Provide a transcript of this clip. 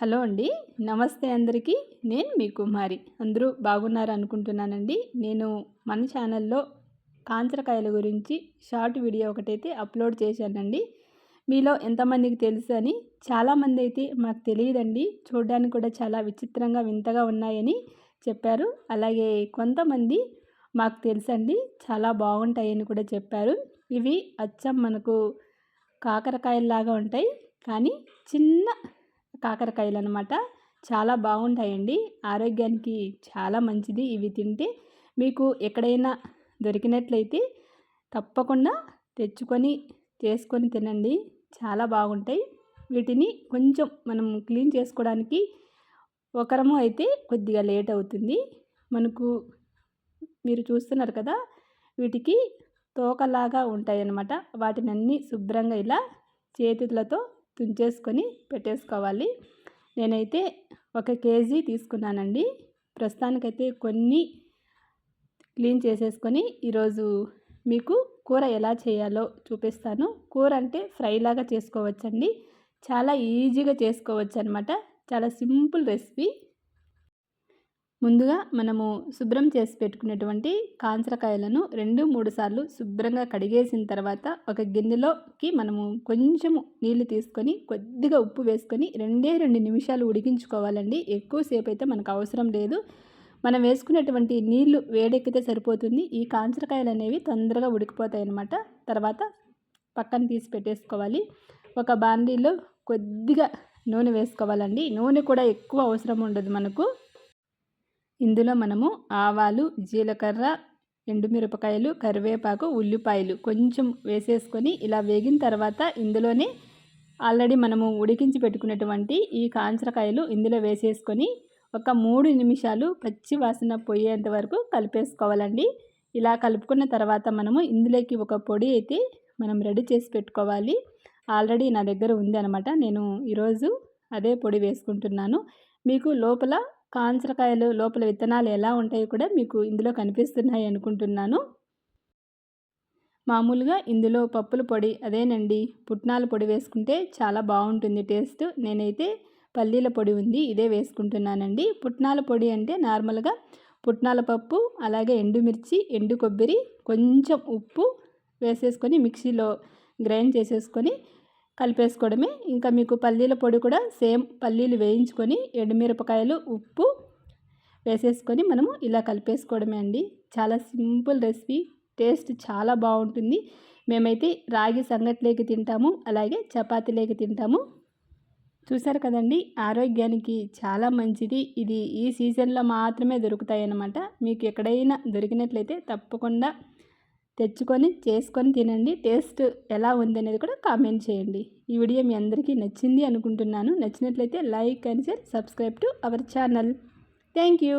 Hello అండి. నమస్తే అందరికీ. నేను మీ కుమారి. అందరూ బాగున్నారు అనుకుంటున్నానండి. నేను మన ఛానల్లో కాంచరకాయల గురించి షార్ట్ వీడియో ఒకటైతే అప్లోడ్ చేశానండి. మీలో ఎంతమందికి తెలుసు అని చాలామంది అయితే మాకు తెలియదండి. చూడడానికి కూడా చాలా విచిత్రంగా వింతగా ఉన్నాయని చెప్పారు. అలాగే కొంతమంది మాకు తెలుసండి. చాలా బాగుంటాయని కూడా చెప్పారు. ఇవి అచ్చం మనకు కాకరకాయల్లాగా ఉంటాయి. కానీ చిన్న కాకరకాయలు అనమాట చాలా బాగుంటాయండి. ఆరోగ్యానికి చాలా మంచిది ఇవి తింటే. మీకు ఎక్కడైనా దొరికినట్లయితే తప్పకుండా తెచ్చుకొని చేసుకొని తినండి. చాలా బాగుంటాయి. వీటిని కొంచెం మనం క్లీన్ చేసుకోవడానికి ఒకరము అయితే కొద్దిగా లేట్ అవుతుంది. మనకు మీరు చూస్తున్నారు కదా వీటికి తోకలాగా ఉంటాయి అన్నమాట వాటిని అన్నీ శుభ్రంగా ఇలా చేతులతో తుంచేసుకొని పెట్టేసుకోవాలి. నేనైతే ఒక కేజీ తీసుకున్నానండి. ప్రస్తుతానికైతే కొన్ని క్లీన్ చేసేసుకొని ఈరోజు మీకు కూర ఎలా చేయాలో చూపిస్తాను. కూర అంటే ఫ్రైలాగా చేసుకోవచ్చండి. చాలా ఈజీగా చేసుకోవచ్చు అనమాట చాలా సింపుల్ రెసిపీ. ముందుగా మనము శుభ్రం చేసి పెట్టుకునేటువంటి కాంచరకాయలను రెండు మూడు సార్లు శుభ్రంగా కడిగేసిన తర్వాత ఒక గిన్నెలోకి మనము కొంచెము నీళ్ళు తీసుకొని కొద్దిగా ఉప్పు వేసుకొని రెండే రెండు నిమిషాలు ఉడికించుకోవాలండి. ఎక్కువసేపు అయితే మనకు అవసరం లేదు. మనం వేసుకునేటువంటి నీళ్ళు వేడెక్కితే సరిపోతుంది. ఈ కాంచరకాయలు అనేవి తొందరగా ఉడికిపోతాయి అన్నమాట తర్వాత పక్కన తీసి పెట్టేసుకోవాలి. ఒక బాండీలో కొద్దిగా నూనె వేసుకోవాలండి. నూనె కూడా ఎక్కువ అవసరం ఉండదు మనకు. ఇందులో మనము ఆవాలు జీలకర్ర ఎండుమిరపకాయలు కరివేపాకు ఉల్లిపాయలు కొంచెం వేసేసుకొని ఇలా వేగిన తర్వాత ఇందులోనే ఆల్రెడీ మనము ఉడికించి పెట్టుకున్నటువంటి ఈ కాంచరకాయలు ఇందులో వేసేసుకొని ఒక మూడు నిమిషాలు పచ్చి వాసన పోయేంత వరకు కలిపేసుకోవాలండి. ఇలా కలుపుకున్న తర్వాత మనము ఇందులోకి ఒక పొడి అయితే మనం రెడీ చేసి పెట్టుకోవాలి. ఆల్రెడీ నా దగ్గర ఉంది అనమాట నేను ఈరోజు అదే పొడి వేసుకుంటున్నాను. మీకు లోపల కాంచరకాయలు లోపల విత్తనాలు ఎలా ఉంటాయో కూడా మీకు ఇందులో కనిపిస్తున్నాయి అనుకుంటున్నాను. మామూలుగా ఇందులో పప్పుల పొడి అదేనండి పుట్నాల పొడి వేసుకుంటే చాలా బాగుంటుంది టేస్ట్. నేనైతే పల్లీల పొడి ఉంది ఇదే వేసుకుంటున్నానండి. పుట్నాల పొడి అంటే నార్మల్గా పుట్నాల పప్పు అలాగే ఎండుమిర్చి ఎండు కొబ్బరి కొంచెం ఉప్పు వేసేసుకొని మిక్సీలో గ్రైండ్ చేసేసుకొని కలిపేసుకోవడమే. ఇంకా మీకు పల్లీల పొడి కూడా సేమ్ పల్లీలు వేయించుకొని ఎండుమిరపకాయలు ఉప్పు వేసేసుకొని మనము ఇలా కలిపేసుకోవడమే అండి. చాలా సింపుల్ రెసిపీ. టేస్ట్ చాలా బాగుంటుంది. మేమైతే రాగి సంగట్లేకి తింటాము అలాగే చపాతీలేకి తింటాము. చూసారు కదండి ఆరోగ్యానికి చాలా మంచిది. ఇది ఈ సీజన్లో మాత్రమే దొరుకుతాయి అన్నమాట మీకు ఎక్కడైనా దొరికినట్లయితే తప్పకుండా తెచ్చుకొని చేసుకొని తినండి. టేస్ట్ ఎలా ఉంది అనేది కూడా కామెంట్ చేయండి. ఈ వీడియో మీ అందరికీ నచ్చింది అనుకుంటున్నాను. నచ్చినట్లయితే like and share subscribe to our channel. Thank you